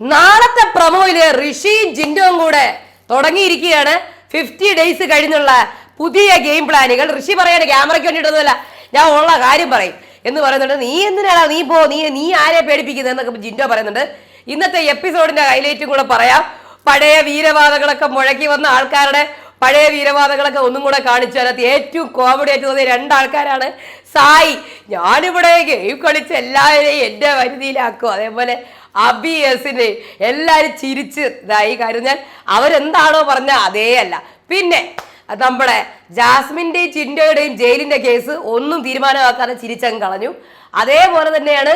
നാളത്തെ പ്രമോയിൽ ഋഷിയും ജിൻഡോയും കൂടെ തുടങ്ങിയിരിക്കുകയാണ്. ഫിഫ്റ്റി ഡേയ്സ് കഴിഞ്ഞുള്ള പുതിയ ഗെയിം പ്ലാനുകൾ ഋഷി പറയാണ് ക്യാമറയ്ക്ക് വേണ്ടിയിട്ടൊന്നുമല്ല ഞാൻ ഉള്ള കാര്യം പറയും. എന്ന് പറയുന്നുണ്ട്. നീ എന്തിനാടാ നീ പോ നീ നീ ആരെ പേടിപ്പിക്കുന്നത് എന്നൊക്കെ ജിൻഡോ പറയുന്നുണ്ട്. ഇന്നത്തെ എപ്പിസോഡിന്റെ ഹൈലൈറ്റും കൂടെ പറയാം. പഴയ വീരവാദകളൊക്കെ മുഴക്കി വന്ന ആൾക്കാരുടെ പഴയ വീരവാദകളൊക്കെ ഒന്നും കൂടെ കാണിച്ചു അതിനകത്ത് ഏറ്റവും കോമഡി ആയിട്ട് തോന്നിയ രണ്ടാൾക്കാരാണ് സായി. ഞാനിവിടെ ഗെയിം കളിച്ച് എല്ലാവരെയും എന്റെ വരുതിയിലാക്കും അതേപോലെ അബി എസിനെ എല്ലാവരും ചിരിച്ച് ഇതായി കാര്യം ഞാൻ അവരെന്താണോ പറഞ്ഞ അതേ അല്ല പിന്നെ നമ്മുടെ ജാസ്മിന്റെയും ചിൻഡോയുടെയും ജയിലിന്റെ കേസ് ഒന്നും തീരുമാനമാക്കാതെ ചിരിച്ചങ്ങ് കളഞ്ഞു. അതേപോലെ തന്നെയാണ്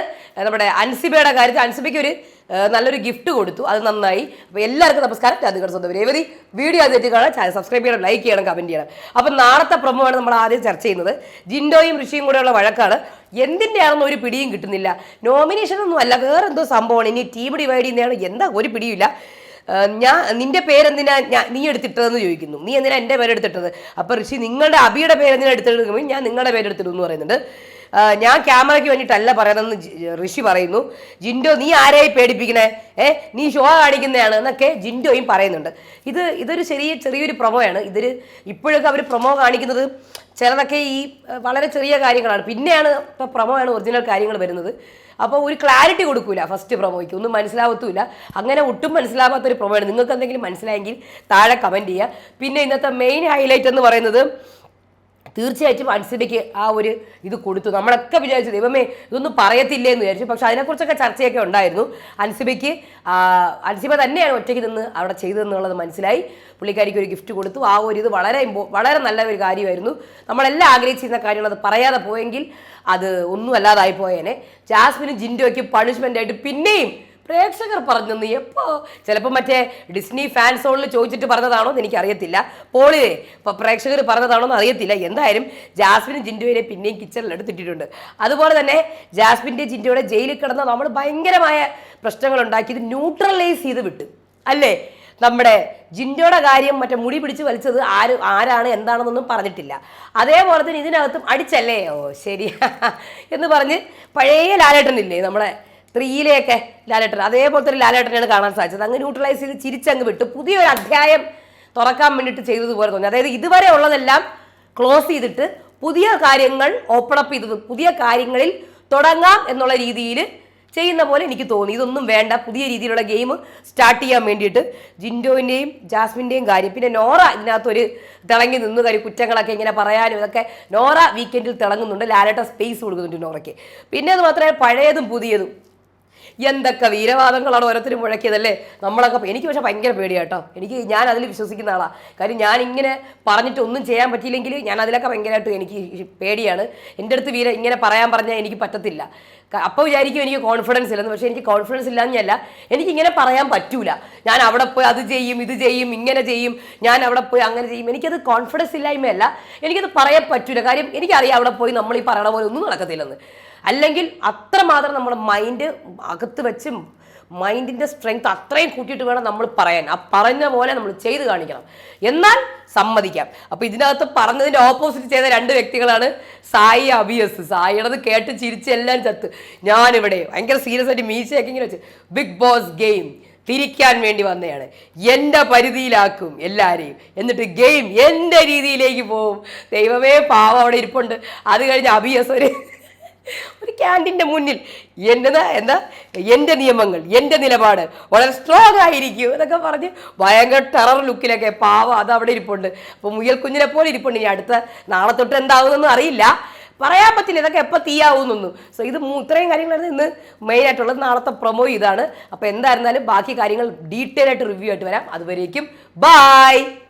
നമ്മുടെ അൻസിബയുടെ കാര്യത്തിൽ അൻസിബയ്ക്ക് ഒരു നല്ലൊരു ഗിഫ്റ്റ് കൊടുത്തു. അത് നന്നായി. അപ്പോൾ എല്ലാവർക്കും നമസ്കാരം. ഞാൻ നിങ്ങളുടെ സ്വന്തം രേവതി. വീഡിയോ തെറ്റി കാണാൻ ചാനൽ സബ്സ്ക്രൈബ് ചെയ്യണം ലൈക്ക് ചെയ്യണം കമന്റ് ചെയ്യണം. അപ്പം നാളത്തെ പ്രൊമോ ആണ് നമ്മൾ ആദ്യം ചർച്ച ചെയ്യുന്നത്. ജിൻഡോയും ഋഷിയും കൂടെയുള്ള വഴക്കാണ്. എന്തിന്റെയാണെന്ന് ഒരു പിടിയും കിട്ടുന്നില്ല. നോമിനേഷൻ ഒന്നും അല്ല. വേറെന്തോ സംഭവമാണ്. ഇനി ടീം ഡിവൈഡ് ചെയ്യുന്നതാണ്. എന്താ? ഒരു പിടിയില്ല ഞാൻ നിന്റെ പേരെന്തിനാ ഞാൻ നീ എടുത്തിട്ടതെന്ന് ചോദിക്കുന്നു. നീ എന്തിനാ എന്റെ പേരെടുത്തിട്ടത്? അപ്പോൾ ഋഷി നിങ്ങളുടെ അബിയുടെ പേരെന്തിനാ എടുത്തിട്ട് ഞാൻ നിങ്ങളുടെ പേരെടുത്തിടും എന്ന് പറയുന്നുണ്ട്. ഞാൻ ക്യാമറയ്ക്ക് വേണ്ടിയിട്ടല്ല പറയണമെന്ന് ഋഷി പറയുന്നു. ജിൻഡോ നീ ആരെയായി പേടിപ്പിക്കണേ? ഏ നീ ഷോ കാണിക്കുന്നതാണ് എന്നൊക്കെ ജിൻഡോയും പറയുന്നുണ്ട്. ഇത് ഇതൊരു ചെറിയ ചെറിയൊരു പ്രൊമോയാണ്. ഇതൊരു ഇപ്പോഴൊക്കെ അവർ പ്രൊമോ കാണിക്കുന്നത് ചിലതൊക്കെ ഈ വളരെ ചെറിയ കാര്യങ്ങളാണ്. പിന്നെയാണ് ഇപ്പോൾ പ്രൊമോയാണ് ഒറിജിനൽ കാര്യങ്ങൾ വരുന്നത്. അപ്പോൾ ഒരു ക്ലാരിറ്റി കൊടുക്കൂല ഫസ്റ്റ് പ്രൊമോയ്ക്ക്. ഒന്നും മനസ്സിലാവത്തുമില്ല. അങ്ങനെ ഒട്ടും മനസ്സിലാവാത്തൊരു പ്രൊമോയാണ്. നിങ്ങൾക്ക് എന്തെങ്കിലും മനസ്സിലായെങ്കിൽ താഴെ കമന്റ് ചെയ്യുക. പിന്നെ ഇന്നത്തെ മെയിൻ ഹൈലൈറ്റ് എന്ന് പറയുന്നത് തീർച്ചയായിട്ടും അൻസിബയ്ക്ക് ആ ഒരു ഇത് കൊടുത്തു. നമ്മളൊക്കെ വിചാരിച്ചു ദൈവമേ ഇതൊന്നും പറയത്തില്ലേ എന്ന് വിചാരിച്ചു. പക്ഷെ അതിനെക്കുറിച്ചൊക്കെ ചർച്ചയൊക്കെ ഉണ്ടായിരുന്നു. അൻസിബയ്ക്ക് അൻസിബ തന്നെയാണ് ഒറ്റയ്ക്ക് നിന്ന് അവിടെ ചെയ്തതെന്നുള്ളത് മനസ്സിലായി. പുള്ളിക്കാരിക്ക് ഒരു ഗിഫ്റ്റ് കൊടുത്തു. ആ ഒരു ഇത് വളരെ ഇമ്പോ വളരെ നല്ല ഒരു കാര്യമായിരുന്നു. നമ്മളെല്ലാം ആഗ്രഹിച്ചിരുന്ന കാര്യങ്ങൾ അത് പറയാതെ പോയെങ്കിൽ അത് ഒന്നും അല്ലാതായി പോയേനെ. ജാസ്മിനും ജിൻഡോയ്ക്ക് പണിഷ്മെന്റ് ആയിട്ട് പിന്നെയും പ്രേക്ഷകർ പറഞ്ഞെന്ന് എപ്പോ? ചിലപ്പോൾ മറ്റേ ഡിസ്നി ഫാൻ സോണിൽ ചോദിച്ചിട്ട് പറഞ്ഞതാണോ എന്ന് എനിക്കറിയത്തില്ല. പോളിയെ ഇപ്പൊ പ്രേക്ഷകർ പറഞ്ഞതാണോ എന്ന് അറിയത്തില്ല. എന്തായാലും ജാസ്മിനും ജിൻഡുവിനെ പിന്നെയും കിച്ചണിൽ എടുത്തിട്ടിട്ടുണ്ട്. അതുപോലെ തന്നെ ജാസ്മിന്റെ ജിൻഡുവിടെ ജയിലിൽ കിടന്ന നമ്മൾ ഭയങ്കരമായ പ്രശ്നങ്ങൾ ഉണ്ടാക്കി ഇത് ന്യൂട്രലൈസ് ചെയ്ത് വിട്ട്. അല്ലേ? നമ്മുടെ ജിൻഡോയുടെ കാര്യം മറ്റേ മുടി പിടിച്ച് വലിച്ചത് ആര് ആരാണ് എന്താണെന്നൊന്നും പറഞ്ഞിട്ടില്ല. അതേപോലെ തന്നെ ഇതിനകത്തും അടിച്ചല്ലേ? ഓ ശരി എന്ന് പറഞ്ഞ് പഴയ ലാലേട്ടനില്ലേ നമ്മുടെ ത്രീയിലെയൊക്കെ ലാലേട്ടൻ. അതേപോലത്തെ ഒരു ലാലേട്ടനെയാണ് കാണാൻ സാധിച്ചത്. അങ്ങ് ന്യൂട്രലൈസ് ചെയ്ത് ചിരിച്ചങ്ങ് വിട്ടു. പുതിയൊരു അധ്യായം തുറക്കാൻ വേണ്ടിയിട്ട് ചെയ്തതുപോലെ തോന്നി. അതായത് ഇതുവരെ ഉള്ളതെല്ലാം ക്ലോസ് ചെയ്തിട്ട് പുതിയ കാര്യങ്ങൾ ഓപ്പൺ അപ്പ് ചെയ്തത് പുതിയ കാര്യങ്ങളിൽ തുടങ്ങാം എന്നുള്ള രീതിയിൽ ചെയ്യുന്ന പോലെ എനിക്ക് തോന്നി. ഇതൊന്നും വേണ്ട. പുതിയ രീതിയിലുള്ള ഗെയിം സ്റ്റാർട്ട് ചെയ്യാൻ വേണ്ടിയിട്ട് ജിൻഡോവിന്റെയും ജാസ്മിന്റെയും കാര്യം. പിന്നെ നോറ ഇതിനകത്തൊരു തിളങ്ങി നിന്ന് കാര്യം കുറ്റങ്ങളൊക്കെ ഇങ്ങനെ പറയാനും ഇതൊക്കെ നോറ വീക്കെൻഡിൽ തിളങ്ങുന്നുണ്ട്. ലാലേട്ട സ്പേസ് കൊടുക്കുന്നുണ്ട് നോറയ്ക്ക്. പിന്നെ അത് മാത്രമേ പഴയതും പുതിയതും. എന്തൊക്കെ വീരവാദങ്ങളാണ് ഓരോരുത്തരും മുഴക്കിയതല്ലേ? നമ്മളൊക്കെ എനിക്ക് പക്ഷെ ഭയങ്കര പേടിയാട്ടോ എനിക്ക് ഞാൻ അതിൽ വിശ്വസിക്കുന്ന ആളാണ് കാര്യം ഞാൻ ഇങ്ങനെ പറഞ്ഞിട്ട് ഒന്നും ചെയ്യാൻ പറ്റിയില്ലെങ്കിൽ ഞാൻ അതിലൊക്കെ ഭയങ്കരമായിട്ട് എനിക്ക് പേടിയാണ്. എന്റെ അടുത്ത് വീര ഇങ്ങനെ പറയാൻ പറഞ്ഞാൽ എനിക്ക് പറ്റത്തില്ല. അപ്പോൾ വിചാരിക്കും എനിക്ക് കോൺഫിഡൻസ് ഇല്ലെന്ന്. പക്ഷേ എനിക്ക് കോൺഫിഡൻസ് ഇല്ലാഞ്ഞല്ല. എനിക്ക് ഇങ്ങനെ പറയാൻ പറ്റൂല. ഞാൻ അവിടെ പോയി അത് ചെയ്യും ഇത് ചെയ്യും ഇങ്ങനെ ചെയ്യും. ഞാൻ അവിടെ പോയി അങ്ങനെ ചെയ്യും. എനിക്കത് കോൺഫിഡൻസ് ഇല്ലായ്മയല്ല. എനിക്കത് പറയാൻ പറ്റൂല. കാര്യം എനിക്കറിയാം അവിടെ പോയി നമ്മൾ ഈ പറയണ പോലെ ഒന്നും നടക്കത്തില്ലെന്ന്. അല്ലെങ്കിൽ അത്രമാത്രം നമ്മൾ മൈൻഡ് അകത്ത് വെച്ച് മൈൻഡിന്റെ സ്ട്രെങ്ത് അത്രയും കൂട്ടിയിട്ട് വേണം നമ്മൾ പറയാൻ. ആ പറഞ്ഞ പോലെ നമ്മൾ ചെയ്ത് കാണിക്കണം. എന്നാൽ സമ്മതിക്കാം. അപ്പോൾ ഇതിനകത്ത് പറഞ്ഞതിന്റെ ഓപ്പോസിറ്റ് ചെയ്ത രണ്ട് വ്യക്തികളാണ് സായി അബിയസ് സായിയുടേത് കേട്ട് ചിരിച്ച് എല്ലാം ചത്ത്. ഞാനിവിടെ ഭയങ്കര സീരിയസ് ആയിട്ട് മീശയൊക്കെ ഇങ്ങനെ വെച്ച്. ബിഗ് ബോസ് ഗെയിം തിരിക്കാൻ വേണ്ടി വന്നതാണ് എന്റെ പരിധിയിലാക്കും എല്ലാവരെയും എന്നിട്ട് ഗെയിം എന്റെ രീതിയിലേക്ക് പോവും. ദൈവമേ പാവം അവിടെ ഇരിപ്പുണ്ട്. അത് കഴിഞ്ഞ് അബിയസ് ഒരു ഒരു ക്യാന്റീന്റെ മുന്നിൽ എന്റെ എന്താ? എന്റെ നിയമങ്ങൾ എന്റെ നിലപാട് വളരെ സ്ട്രോങ് ആയിരിക്കും എന്നൊക്കെ പറഞ്ഞ് ഭയങ്കര ടെറർ ലുക്കിലൊക്കെ പാവം അത് അവിടെ ഇരിപ്പുണ്ട്. അപ്പോൾ മുയൽ കുഞ്ഞിനെ പോലെ ഇരിപ്പുണ്ട്. ഇനി അടുത്ത നാളെ തൊട്ട് എന്താവുമെന്നൊന്നും അറിയില്ല. പറയാൻ പറ്റില്ല. ഇതൊക്കെ എപ്പോൾ തീയാവുന്നൊന്നും. സോ ഇത് ഇത്രയും കാര്യങ്ങളായിരുന്നു ഇന്ന് മെയിൻ ആയിട്ടുള്ളത്. നാളത്തെ പ്രൊമോ ഇതാണ്. അപ്പോൾ എന്തായിരുന്നാലും ബാക്കി കാര്യങ്ങൾ ഡീറ്റെയിൽ ആയിട്ട് റിവ്യൂ ആയിട്ട് വരാം. അതുവരേക്കും ബായ്